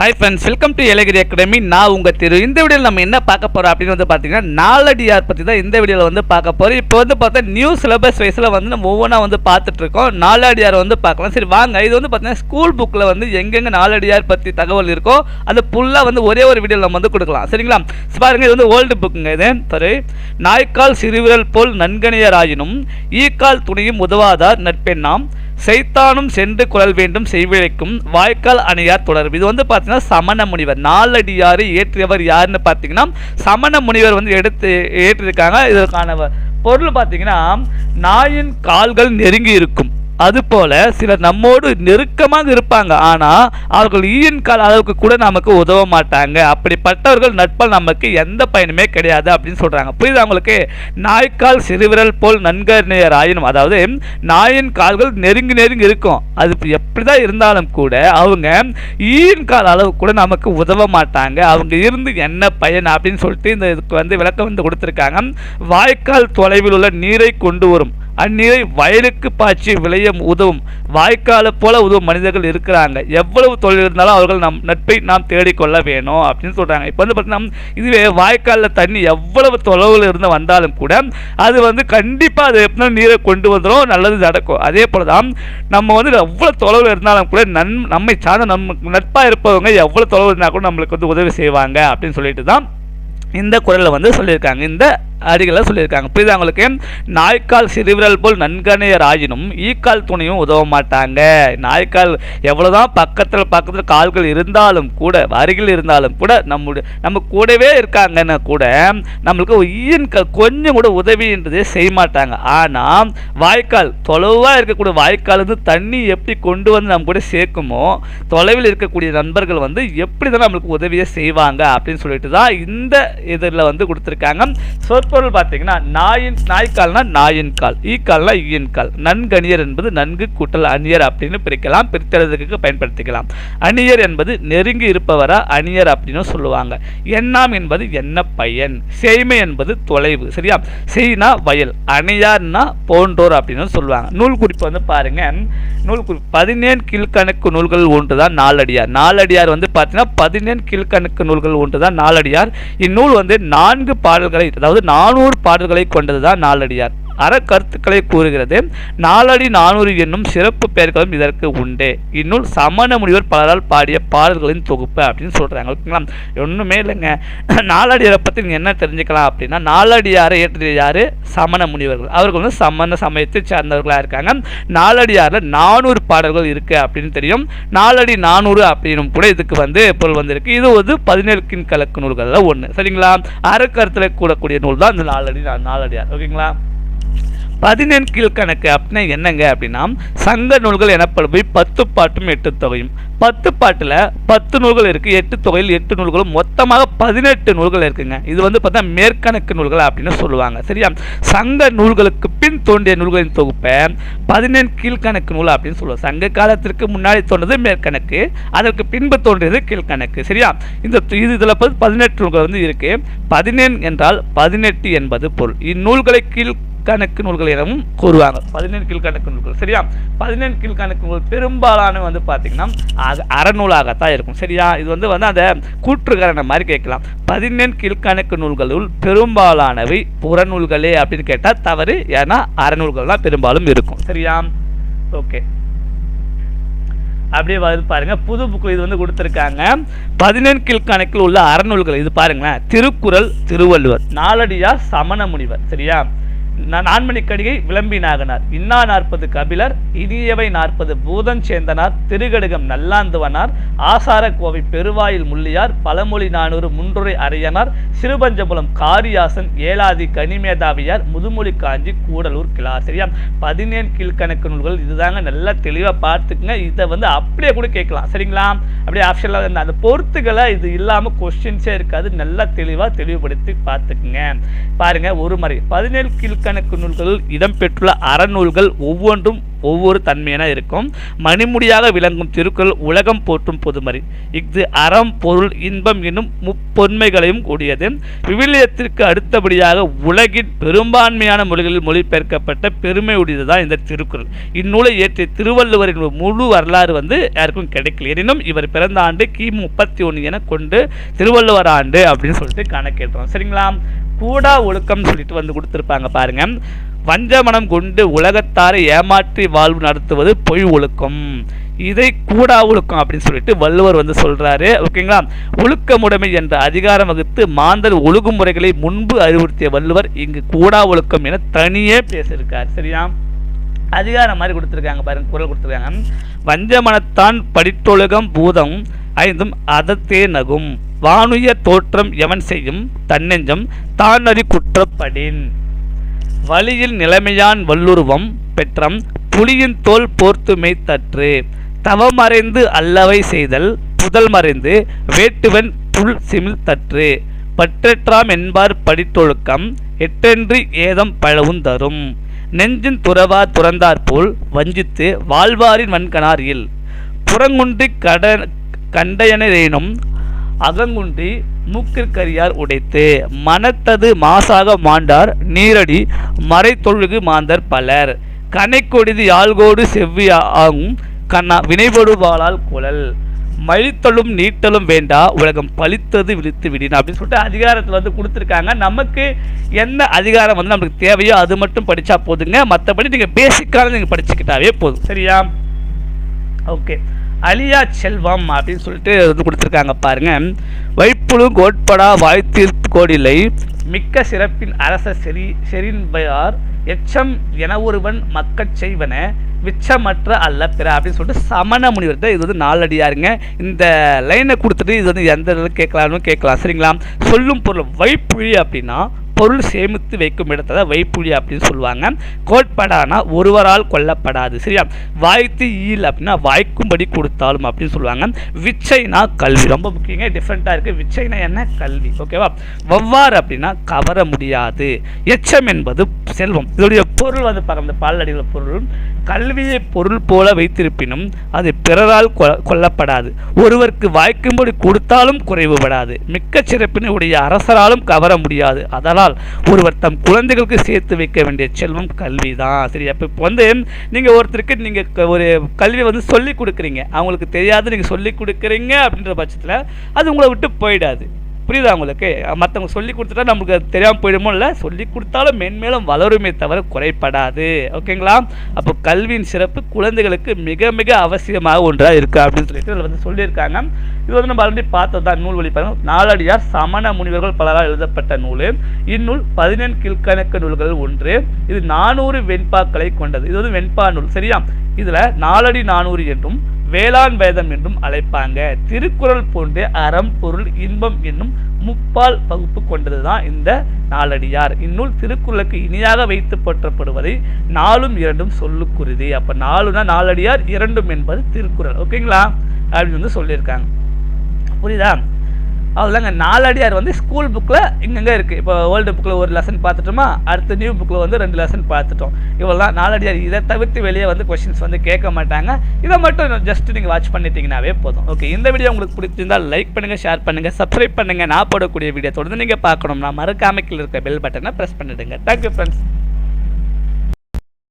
Hi friends welcome to Yelagiri academy நான் உங்கள் திரு. இந்த வீடியோவில் நம்ம என்ன பார்க்க போகிறோம் அப்படின்னு வந்து பார்த்தீங்கன்னா நாலடியார் பற்றி தான் இந்த வீடியோவில் வந்து பார்க்க போகிறோம் இப்போ வந்து பார்த்தா நியூ சிலபஸ் வைஸில் வந்து நம்ம ஒவ்வொன்றா வந்து பார்த்துட்ருக்கோம் நாலடியார் வந்து பார்க்கலாம். சரி வாங்க. இது வந்து பார்த்தீங்கன்னா ஸ்கூல் புக்கில் வந்து எங்கெங்கே நாலடியார் பற்றி தகவல் இருக்கோ அது ஃபுல்லாக வந்து ஒரே ஒரு வீடியோவில் நம்ம வந்து கொடுக்கலாம். சரிங்களா? பாருங்கள் இது வந்து ஓல்டு புக்குங்க இது. சரி நாய்க்கால் சிறுவிரல் போல் நன்கனையராயினும் ஈக்கால் துணியும் உதவாதார் நட்பெண்ணாம். செய்தானும் சென்று குரல் வேண்டும் செய்விழைக்கும் வாய்க்கால் அணியார் தொடர்பு. இது வந்து பார்த்தீங்கன்னா சமண முனிவர். நாலடியாறு ஏற்றியவர் யாருன்னு பார்த்தீங்கன்னா சமண முனிவர் வந்து எடுத்து ஏற்றிருக்காங்க. இதற்கான பொருள் பார்த்தீங்கன்னா நாயின் கால்கள் நெருங்கி இருக்கும். அதுபோல சிலர் நம்மோடு நெருக்கமாக இருப்பாங்க. ஆனால் அவர்கள் ஈயின் கால அளவுக்கு கூட நமக்கு உதவ மாட்டாங்க. அப்படிப்பட்டவர்கள் நட்பால் நமக்கு எந்த பயனுமே கிடையாது அப்படின்னு சொல்றாங்க. புரியுது அவங்களுக்கு நாய்க்கால் சிறுவிரல் போல் நன்கறிஞர் ஆயினும் அதாவது நாயின் கால்கள் நெருங்கி நெருங்கி இருக்கும். அது எப்படிதான் இருந்தாலும் கூட அவங்க ஈயின் கால அளவு கூட நமக்கு உதவ மாட்டாங்க. அவங்க இருந்து என்ன பயன் அப்படின்னு சொல்லிட்டு இந்த இதுக்கு வந்து விளக்கம் வந்து கொடுத்துருக்காங்க. வாய்க்கால் தொலைவில் உள்ள நீரை கொண்டு வரும். அந்நீரை வயலுக்கு பாய்ச்சி விளைய உதவும். வாய்க்காலை போல உதவும் மனிதர்கள் இருக்கிறாங்க. எவ்வளவு தொழில் இருந்தாலும் அவர்கள் நம் நட்பை நாம் தேடிக்கொள்ள வேணும் அப்படின்னு சொல்கிறாங்க இப்போ வந்து பார்த்தீங்கன்னா இதுவே வாய்க்காலில் தண்ணி எவ்வளவு தொலைவில் இருந்து வந்தாலும் கூட அது வந்து கண்டிப்பாக அது எப்படின்னா நீரை கொண்டு வந்துடும் நல்லது நடக்கும். அதே போல தான் நம்ம வந்து எவ்வளோ தொலைவில் இருந்தாலும் கூட நன் நம்மை சார்ந்த நம் நட்பாக இருப்பவங்க எவ்வளோ தொலைவில் இருந்தால் கூட நம்மளுக்கு வந்து உதவி செய்வாங்க அப்படின்னு சொல்லிட்டு தான் இந்த குரலில் வந்து சொல்லியிருக்காங்க. இந்த அடிகளில் சொல்லியிருக்காங்க. புரியுது அவங்களுக்கு நாய்க்கால் சிறுவிரல் போல் நன்கணையர் ஆயினும் ஈக்கால் துணியும் உதவ மாட்டாங்க. நாய்க்கால் எவ்வளோதான் பக்கத்தில் பக்கத்தில் கால்கள் இருந்தாலும் கூட அருகில் இருந்தாலும் கூட நம்முடைய நம்ம கூடவே இருக்காங்கன்னா கூட நம்மளுக்கு ஈயின் கொஞ்சம் கூட உதவின்றதே செய்ய மாட்டாங்க. ஆனால் வாய்க்கால் தொலைவாக இருக்கக்கூடிய வாய்க்கால் வந்து தண்ணி எப்படி கொண்டு வந்து நம்ம கூட சேர்க்குமோ தொலைவில் இருக்கக்கூடிய நண்பர்கள் வந்து எப்படி தான் நம்மளுக்கு உதவியை செய்வாங்க அப்படின்னு சொல்லிட்டு தான் இந்த இதில் வந்து கொடுத்துருக்காங்க. ஸோ சொற்பொருள் பார்த்தீங்கன்னா நாயின் நாய்க்கால்னா நாயின் கால் ஈக்கால்னா ஈயின் கால். நன்கணியர் என்பது நன்கு கூட்டல் அணியர் அப்படின்னு பிரிக்கலாம் பிரித்தெழுதுக்கு பயன்படுத்திக்கலாம். அணியர் என்பது நெருங்கி இருப்பவரா அணியர் அப்படின்னு சொல்லுவாங்க. எண்ணாம் என்பது என்ன பயன். செய்மை என்பது தொலைவு சரியா? செய்னா வயல் அணியார்னா போன்றோர் அப்படின்னு சொல்லுவாங்க. நூல் குறிப்பு வந்து பாருங்க. நூல் குறிப்பு பதினேழு கீழ்கணக்கு நூல்கள் ஒன்று தான் நாலடியார். நாலடியார் வந்து பார்த்தீங்கன்னா பதினேழு கீழ்கணக்கு நூல்கள் ஒன்று தான் நாலடியார். இந்நூல் வந்து நான்கு பாடல்களை அதாவது நானூறு பாடல்களை கொண்டதுதான் நாலடியார் அற கருத்துக்களை கூறுகிறது. நாலடி நானூறு என்னும் சிறப்பு பெயர்களும் இதற்கு உண்டு. இந்நூல் சமண முனிவர் பலரால் பாடிய பாடல்களின் தொகுப்பு அப்படின்னு சொல்கிறாங்க ஓகேங்களா? ஒன்றுமே இல்லைங்க. நாலடியாரை பற்றி நீங்கள் என்ன தெரிஞ்சுக்கலாம் அப்படின்னா நாலடியாரை ஏற்றிய யார்? சமண முனிவர்கள். அவர்கள் வந்து சமண சமயத்தை சார்ந்தவர்களாக இருக்காங்க. நாலடியாரில் நானூறு பாடல்கள் இருக்குது அப்படின்னு தெரியும். நாலடி நானூறு அப்படின்னும் கூட இதுக்கு வந்து பொருள் வந்திருக்கு. இது வந்து பதினேழுக்கின் கலக்கு நூல்களில் ஒன்று சரிங்களா? அறக்கருத்தில் கூடக்கூடிய நூல் தான் இந்த நாலடி நாலடியார். ஓகேங்களா? பதினெண் கீழ்கணக்கு அப்படின்னா என்னங்க அப்படின்னா சங்க நூல்கள் எனப்படுபவை பத்து பாட்டும் எட்டு தொகையும். பத்து பாட்டில் பத்து நூல்கள் இருக்குது எட்டு தொகையில் எட்டு நூல்களும் மொத்தமாக பதினெட்டு நூல்கள் இருக்குங்க. இது வந்து பார்த்தா மேற்கணக்கு நூல்கள் அப்படின்னு சொல்லுவாங்க. சரியா? சங்க நூல்களுக்கு பின் தோன்றிய நூல்களின் தொகுப்பை பதினெண் கீழ்கணக்கு நூல் அப்படின்னு சொல்லுவோம். சங்க காலத்திற்கு முன்னாடி தோன்றது மேற்கணக்கு அதற்கு பின்பு தோன்றியது கீழ்கணக்கு. சரியா? இந்த இது இதில் வந்து பதினெட்டு நூல்கள் வந்து இருக்குது பதினெண் என்றால் பதினெட்டு என்பது பொருள். இந்நூல்களை கீழ் கணக்கு நூல்கள் எனவும் கூறுவாங்க. பதினெண் கீழ்கணக்கு நூல்கள். சரியா? பதினெண் கீழ்கணக்கு நூல் பெரும்பாலான வந்து பார்த்தீங்கன்னா அறநூலாகத்தான் இருக்கும். சரியா? இது வந்து வந்து அந்த கூற்றுக்கரணம் மாதிரி கேட்கலாம். பதினெண் கீழ்கணக்கு நூல்களுள் பெரும்பாலானவை புறநூல்களே அப்படின்னு கேட்டால் தவறு. ஏன்னா அறநூல்கள் தான் பெரும்பாலும் இருக்கும். சரியா? ஓகே. அப்படியே வந்து பாருங்கள் புது புக்கு இது வந்து கொடுத்துருக்காங்க. பதினெண் கீழ்கணக்கில் உள்ள அறநூல்கள் இது பாருங்களேன். திருக்குறள் திருவள்ளுவர். நாலடியார் சமண முனிவர். சரியா? நான்மணிக்கடிகை விளம்பினாகனார் இன்னா நாற்பது கபிலர் இனியவை நாற்பது பூதன் சேந்தனார் திருகடுகம் நல்லாந்துவனார் ஆசார கோவை பெருவாயில் முள்ளியார் பழமொழி நானூறு முன்றுரை அரையனார் சிறுபஞ்சபுலம் காரியாசன் ஏலாதி கனிமேதாவியார் முதுமொழி காஞ்சி கூடலூர் கிளார் பதினேழு கீழ்கணக்கு நூல்கள் இதுதாங்க நல்லா தெளிவாக பார்த்துக்குங்க. இதை வந்து அப்படியே கூட கேட்கலாம். சரிங்களா? அப்படியே ஆப்ஷனில் அந்த அந்த பொறுத்துக்களை இது இல்லாமல் கொஸ்டின்ஸே இருக்காது. நல்லா தெளிவாக தெளிவுபடுத்தி பார்த்துக்குங்க. பாருங்க ஒரு முறை. பதினேழு கீழ் கீழ்கணக்கு நூல்களில் இடம்பெற்றுள்ள அறநூல்கள் ஒவ்வொன்றும் ஒவ்வொரு தன்மையான இருக்கும். மணிமுடியாக விளங்கும் திருக்குறள் உலகம் போற்றும் பொதுமறை. இஃது அறம் பொருள் இன்பம் என்னும் முப்பொன்மைகளையும் கூடியது. விவிலியத்திற்கு அடுத்தபடியாக உலகின் பெரும்பான்மையான மொழிகளில் மொழிபெயர்க்கப்பட்ட பெருமை உடையதுதான் இந்த திருக்குறள். இந்நூலை இயற்றிய திருவள்ளுவரின் முழு வரலாறு வந்து யாருக்கும் கிடைக்கல. எனினும் இவர் பிறந்த ஆண்டு கிமு முப்பத்தி ஒன்று என கொண்டு திருவள்ளுவர் ஆண்டு அப்படின்னு சொல்லிட்டு கணக்கேற்றோம் சரிங்களா? கூடா ஒழுக்கம் சொல்லிட்டு வந்து கொடுத்துருப்பாங்க பாருங்க. வஞ்சமனம் கொண்டு உலகத்தாரை ஏமாற்றி வாழ்வு நடத்துவது பொய் ஒழுக்கம். இதை கூடா ஒழுக்கம் அப்படின்னு சொல்லிட்டு வள்ளுவர் வந்து சொல்றாரு. ஓகேங்களா ஒழுக்கமுடைமை என்ற அதிகாரம் வகுத்து மாந்தர் ஒழுங்குமுறைகளை முன்பு அறிவுறுத்திய வள்ளுவர் இங்கு கூடா ஒழுக்கம் என தனியே பேசியிருக்கார். சரியா? அதிகாரம் மாதிரி கொடுத்துருக்காங்க பாருங்க குரல் கொடுத்துருக்காங்க. வஞ்சமனத்தான் படித்தொழுகம் பூதம் ஐந்தும் அதத்தே நகும். வானுய தோற்றம் எவன் செய்யும்? தன்னெஞ்சம் தானறி குற்றப்படின். வழியில் நிலைமையான் வல்லுருவம் பெற்றம் புலியின் தோல் போர்த்துமை தற்று தவமறைந்து அல்லவை செய்தல் புதல் மறைந்து வேட்டுவன் புல் சிமிழ் தற்று பற்றற்றாம் என்பார் படித்தொழுக்கம் எட்டென்று ஏதம் பழவும் தரும். நெஞ்சின் துறவா துறந்தாற்போல் வஞ்சித்து வாழ்வாரின் வன்கணார் இல். புறங்குன்றி கட கண்டையனரேனும் அகங்குன்றி மூக்கிற்கரியார் உடைத்து மனத்தது மாசாக மாண்டார் நீரடி மறைத்தொழுகு மாந்தர் பலர். கனைக்கொடிது யாழ்கோடு செவ்வி ஆகும் கண்ணா வினைபடுவாளால் குழல். மழித்தலும் நீட்டலும் வேண்டா உலகம் பழித்தது விழித்து விடின அப்படின்னு சொல்லிட்டு அதிகாரத்தில் வந்து கொடுத்துருக்காங்க. நமக்கு என்ன அதிகாரம் வந்து நமக்கு தேவையோ அது மட்டும் படித்தா போதுங்க. மற்றபடி நீங்கள் பேசிக்கான நீங்கள் படிச்சுக்கிட்டாவே போதும். சரியா? ஓகே அலியா செல்வம் அப்படின்னு சொல்லிட்டு வந்து கொடுத்துருக்காங்க பாருங்க. வைப்புழு கோட்படா வாய்த்தீர்த்து கோடிலை மிக்க சிறப்பின் அரச செரி செரின்பயார் எச்சம் என ஒருவன் மக்கள் செய்வன மிச்சமற்ற அல்ல பிற அப்படின்னு சொல்லிட்டு சமண முனிவர் தான் இது வந்து நாலடியாருங்க. இந்த லைனை கொடுத்துட்டு இது வந்து எந்த இடத்துல கேட்கலாம்னு கேட்கலாம். சரிங்களா? சொல்லும் பொருள் வைப்புழி அப்படின்னா பொருள் சேமித்து வைக்கும் இடத்தை தான் வைப்புலி அப்படின்னு சொல்லுவாங்க. கோட்படானா ஒருவரால் கொல்லப்படாது. சரியா? வாய்த்து ஈல் அப்படின்னா வாய்க்கும்படி கொடுத்தாலும் அப்படின்னு சொல்லுவாங்க. விச்சைனா கல்வி. ரொம்ப முக்கியங்க டிஃப்ரெண்ட்டாக இருக்குது விச்சைனா என்ன? கல்வி. ஓகேவா வவ்வாறு அப்படின்னா கவர முடியாது. எச்சம் என்பது செல்வம். இதோடைய பொருள் வந்து பார்க்க பால் பாலடிகள் பொருள் கல்வியை பொருள் போல வைத்திருப்பினும் அது பிறரால் கொ- கொல்லப்படாது. ஒருவருக்கு வாய்க்கும்படி கொடுத்தாலும் குறைவுபடாது மிக்க சிறப்பினை உடைய அரசராலும் கவர முடியாது. அதனால் ஒருவர் தம் குழந்தைகளுக்கு சேர்த்து வைக்க வேண்டிய செல்வம் கல்வி தான் சரி அப்போ இப்போ வந்து நீங்கள் ஒருத்தருக்கு நீங்கள் ஒரு கல்வியை வந்து சொல்லிக் கொடுக்குறீங்க. அவங்களுக்கு தெரியாது நீங்கள் சொல்லிக் கொடுக்குறீங்க அப்படின்ற பட்சத்தில் அது உங்களை விட்டு போயிடாது. புரியுதா உங்களுக்கு? மற்றவங்க சொல்லி கொடுத்துட்டா நமக்கு அது தெரியாமல் போயிடுமோ இல்லை? சொல்லி கொடுத்தாலும் மென்மேலும் வளருமே தவிர குறைப்படாது ஓகேங்களா? அப்போ கல்வியின் சிறப்பு குழந்தைகளுக்கு மிக மிக அவசியமாக ஒன்றாக இருக்குது அப்படின்னு சொல்லிட்டு இதில் வந்து சொல்லியிருக்காங்க. இது வந்து நம்ம ஆல்ரெடி பார்த்தது தான் நூல் வழி நாலடியார் சமண முனிவர்கள் பலரால் எழுதப்பட்ட நூல். இந்நூல் பதினெண் கீழ்கணக்கு நூல்கள் ஒன்று. இது நானூறு வெண்பாக்களை கொண்டது. இது வந்து வெண்பா நூல் சரியா? இதில் நாலடி நானூறு என்றும் வேளாண் வேதம் என்றும் அழைப்பாங்க. திருக்குறள் போன்ற அறம் பொருள் இன்பம் என்னும் முப்பால் பகுப்பு கொண்டதுதான் இந்த நாலடியார் இந்நூல் திருக்குறளுக்கு இணையாக வைத்து போற்றப்படுவதை நாலும் இரண்டும் சொல்லுக்குருதி. அப்போ நாலுனா நாலடியார் இரண்டும் என்பது திருக்குறள். ஓகேங்களா? அப்படின்னு வந்து சொல்லியிருக்காங்க. புரியுதா? அவ்வளோதாங்க நாலடியார் வந்து ஸ்கூல் புக்கில் இங்கங்கே இருக்குது இப்போ ஓல்டு புக்கில் ஒரு லெசன் பார்த்துட்டோமா? அடுத்த நியூ புக்கில் வந்து ரெண்டு லெசன் பார்த்துட்டோம். இவ்வளோ தான் நாலடியார் இதை தவிர்த்து வெளியே வந்து கொஷின்ஸ் வந்து கேட்க மாட்டாங்க. இதை மட்டும் ஜஸ்ட் நீங்கள் வாட்ச் பண்ணிட்டீங்கனாவே போதும். ஓகே இந்த வீடியோ உங்களுக்கு பிடிச்சிருந்தால் லைக் பண்ணுங்கள் ஷேர் பண்ணுங்கள் சப்ஸ்கிரைப் பண்ணுங்கள் நான் போடக்கூடிய வீடியோ தொடர்ந்து நீங்கள் பார்க்கணும்னா மறக்காம கீழே இருக்க பெல் பட்டனை ப்ரெஸ் பண்ணிடுங்க. Thank you friends